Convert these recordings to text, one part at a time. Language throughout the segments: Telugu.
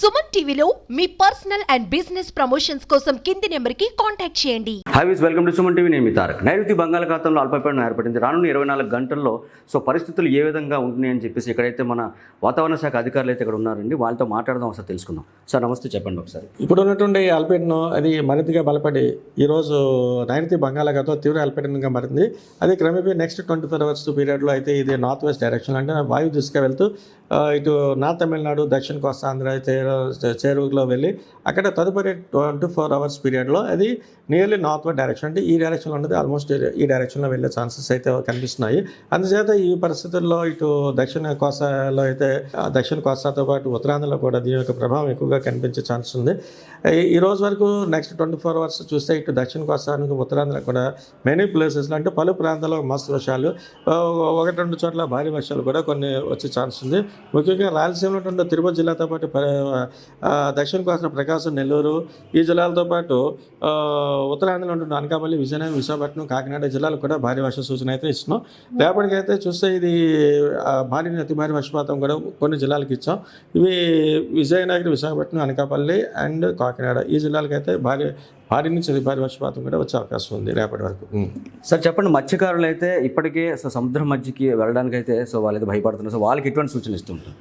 సుమన్ టీవీలో మీ పర్సనల్ అండ్ బిజినెస్ ప్రమోషన్స్ కోసం కింది నెంబర్కి కాంటాక్ట్ చేయండి. హావీస్ వెల్కమ్ టు సుమన్ టీవీ నేను మీ తారక్. నైరుతి బంగాళాఖాతంలో అల్పపీడనం ఏర్పడింది. రానున్న ఇరవై నాలుగు గంటల్లో సో పరిస్థితులు ఏ విధంగా ఉంటున్నాయని చెప్పేసి ఇక్కడైతే మన వాతావరణ శాఖ అధికారులు అయితే ఇక్కడ ఉన్నారండి. వాళ్ళతో మాట్లాడదాం ఒకసారి తెలుసుకుందాం. సార్ నమస్తే చెప్పండి ఒకసారి. ఇప్పుడు ఉన్నటువంటి అల్పీడనం అది మరింతగా బలపడి ఈరోజు నైరుతి బంగాళాఖాతం తీవ్ర అల్పీడనంగా మారింది. అది క్రమేపీ నెక్స్ట్ ట్వంటీ ఫోర్ అవర్స్ పీరియడ్లో అయితే ఇది నార్త్ వెస్ట్ డైరెక్షన్ అంటే వాయు దిశగా వెళ్తూ ఇటు నార్త్ తమిళనాడు దక్షిణ కోస్తా ఆంధ్ర చేరువులో వెళ్ళి అక్కడ తదుపరి ట్వంటీ ఫోర్ అవర్స్ పీరియడ్లో అది నియర్లీ నార్త్ వర్డ్ డైరెక్షన్ అంటే ఈ డైరెక్షన్లో ఉన్నది ఆల్మోస్ట్ ఈ డైరెక్షన్లో వెళ్ళే ఛాన్సెస్ అయితే కనిపిస్తున్నాయి. అందుచేత ఈ పరిస్థితుల్లో ఇటు దక్షిణ కోస్తాలో అయితే దక్షిణ కోస్తాతో పాటు ఉత్తరాంధ్రలో కూడా దీని యొక్క ప్రభావం ఎక్కువగా కనిపించే ఛాన్స్ ఉంది. ఈ- రోజు వరకు నెక్స్ట్ ట్వంటీ ఫోర్ అవర్స్ చూస్తే ఇటు దక్షిణ కోస్తానికి ఉత్తరాంధ్ర కూడా మెనీ ప్లేసెస్లో అంటే పలు ప్రాంతాల్లో మస్తు వర్షాలు ఒకటి రెండు చోట్ల భారీ వర్షాలు కూడా కొన్ని వచ్చే ఛాన్స్ ఉంది. ముఖ్యంగా రాయలసీమలో ఉన్నటువంటి తిరుపతి జిల్లాతో పాటు దక్షిణ కోస్తా ప్రకాశం నెల్లూరు ఈ జిల్లాలతో పాటు ఉత్తరాంధ్రలో ఉంటున్న అనకాపల్లి విజయనగరం విశాఖపట్నం కాకినాడ జిల్లాలు కూడా భారీ వర్ష సూచన అయితే ఇస్తున్నాం. రేపటికైతే చూస్తే ఇది భారీ అతి భారీ వర్షపాతం కూడా కొన్ని జిల్లాలకు ఇచ్చాం. ఇవి విజయనగరం విశాఖపట్నం అనకాపల్లి అండ్ కాకినాడ ఈ జిల్లాలకైతే భారీ భారీ నుంచి అతి భారీ వర్షపాతం కూడా వచ్చే అవకాశం ఉంది రేపటి వరకు. సార్ చెప్పండి మత్స్యకారులు అయితే ఇప్పటికే సో సముద్రం మధ్యకి వెళ్ళడానికి అయితే సో వాళ్ళైతే భయపడుతున్నారు. సో వాళ్ళకి ఎటువంటి సూచన ఇస్తుంటారు?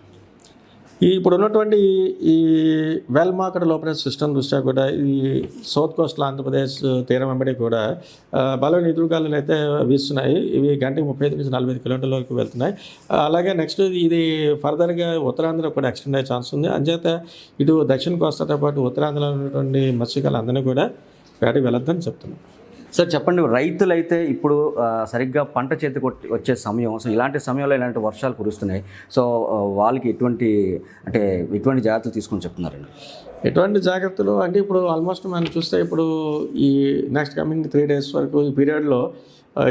ఈ ఇప్పుడు ఉన్నటువంటి ఈ- వెల్ మార్కెట్ లోపల సిస్టమ్ దృష్ట్యా కూడా ఈ సౌత్ కోస్టల్ ఆంధ్రప్రదేశ్ తీరం వెంబడి కూడా బలమైన ఎదురుగాలు అయితే వీస్తున్నాయి. ఇవి గంటకి ముప్పై ఐదు నుంచి నలభై ఐదు కిలోమీటర్లకు వెళ్తున్నాయి. అలాగే నెక్స్ట్ ఇది ఫర్దర్గా ఉత్తరాంధ్ర కూడా ఎక్స్టెండ్ అయ్యే ఛాన్స్ ఉంది. అంచేత ఇటు దక్షిణ కోస్తాతో పాటు ఉత్తరాంధ్రలో ఉన్నటువంటి మత్స్యకారులు అందరినీ కూడా వేటకి వెళ్ళొద్దని చెప్తున్నాం. సార్ చెప్పండి రైతులైతే ఇప్పుడు సరిగ్గా పంట చేతికి వచ్చే- వచ్చే సమయం సో ఇలాంటి సమయంలో ఇలాంటి వర్షాలు కురుస్తున్నాయి. సో వాళ్ళకి ఎటువంటి అంటే ఎటువంటి జాగ్రత్తలు తీసుకొని చెప్తున్నారండి? ఎటువంటి జాగ్రత్తలు? అంటే ఇప్పుడు ఆల్మోస్ట్ మనం చూస్తే ఇప్పుడు ఈ నెక్స్ట్ కమింగ్ త్రీ డేస్ వరకు ఈ పీరియడ్లో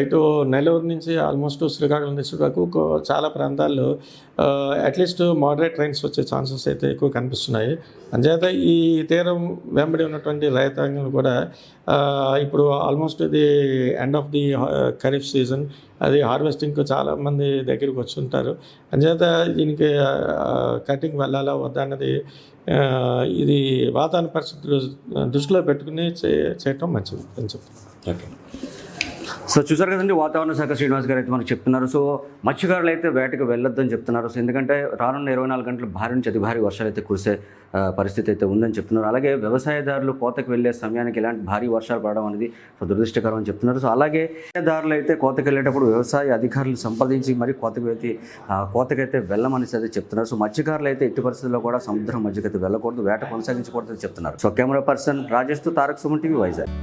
ఇటు నెల్లూరు నుంచి ఆల్మోస్ట్ శ్రీకాకుళం డిస్ట్రిక్ట్ వరకు చాలా ప్రాంతాల్లో అట్లీస్ట్ మోడరేట్ ట్రైన్స్ వచ్చే ఛాన్సెస్ అయితే ఎక్కువ కనిపిస్తున్నాయి. అంచేత ఈ తీరం వెంబడి ఉన్నటువంటి రైతాంగం కూడా ఇప్పుడు almost the end of the Kharif season అది హార్వెస్టింగ్కి చాలామంది దగ్గరికి వచ్చి ఉంటారు అంచేత దీనికి కటింగ్ వెళ్ళాలా వద్దా అన్నది ఇది వాతావరణ పరిస్థితులు దృష్టిలో పెట్టుకుని చే చేయటం మంచిది అని చెప్తాను ఓకే. సో చూసారు కదండి వాతావరణ శాఖ శ్రీనివాస్ గారు అయితే మనకు చెప్తున్నారు. సో మత్స్యకారులు అయితే వేటకు వెళ్ళొద్దని చెప్తున్నారు. సో ఎందుకంటే రానున్న ఇరవై నాలుగు గంటలు భారీ నుంచి అతి భారీ వర్షాలు అయితే కురిసే పరిస్థితి అయితే ఉందని చెప్తున్నారు. అలాగే వ్యవసాయదారులు కోతకు వెళ్ళే సమయానికి ఇలాంటి భారీ వర్షాలు పడడం అనేది సో దురదృష్టకరం అని చెప్తున్నారు. సో అలాగే వ్యవసాయదారులు అయితే కోతకు వెళ్ళేటప్పుడు వ్యవసాయ అధికారులు సంప్రదించి మరి కోతకు వెళ్తే కోతకైతే వెళ్ళమని అయితే చెప్తున్నారు. సో మత్స్యకారులు అయితే ఎట్టి పరిస్థితుల్లో కూడా సముద్రం మధ్యకైతే వెళ్ళకూడదు వేట కొనసాగించకూడదు చెప్తున్నారు. So camera person Rajesh Tarak Suman TV Vizag.